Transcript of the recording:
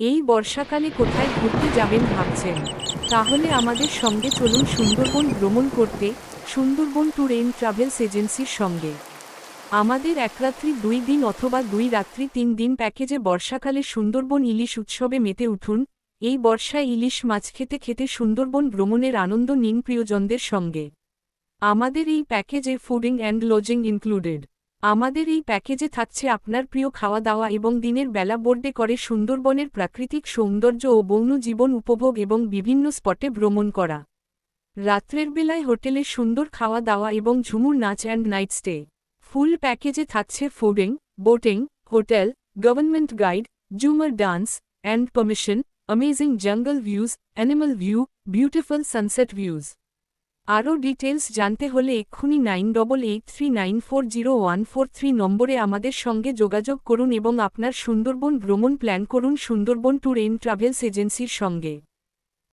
এই বর্ষাকালে কোথায় ঘুরতে যাবেন ভাবছেন? তাহলে আমাদের সঙ্গে চলুন সুন্দরবন ভ্রমণ করতে, সুন্দরবন ট্যুর এন্ড ট্রাভেলস এজেন্সির সঙ্গে। আমাদের এক রাত্রি দুই দিন অথবা দুই রাত্রি তিন দিন প্যাকেজে বর্ষাকালে সুন্দরবন ইলিশ উৎসবে মেতে উঠুন। এই বর্ষায় ইলিশ মাছ খেতে খেতে সুন্দরবন ভ্রমণের আনন্দ নিন প্রিয়জনদের সঙ্গে। আমাদের এই প্যাকেজে ফুডিং অ্যান্ড লজিং ইনক্লুডেড। আমাদের এই প্যাকেজে থাকছে আপনার প্রিয় খাওয়া দাওয়া এবং দিনের বেলা বোর্ডে করে সুন্দরবনের প্রাকৃতিক সৌন্দর্য ও বন্য জীবন উপভোগ এবং বিভিন্ন স্পটে ভ্রমণ করা। রাত্রের বেলায় হোটেলে সুন্দর খাওয়া দাওয়া এবং ঝুমুর নাচ অ্যান্ড নাইট স্টে ফুল প্যাকেজে থাকছে fooding, boating, hotel, government guide, Jhumur dance and permission amazing jungle views animal view beautiful sunset views আরও ডিটেলস জানতে হলে এক্ষুনি nine double eight three nine four zero one four three নম্বরে আমাদের সঙ্গে যোগাযোগ করুন এবং আপনার সুন্দরবন ভ্রমণ প্ল্যান করুন সুন্দরবন ট্যুর এন্ড ট্রাভেলস এজেন্সির সঙ্গে।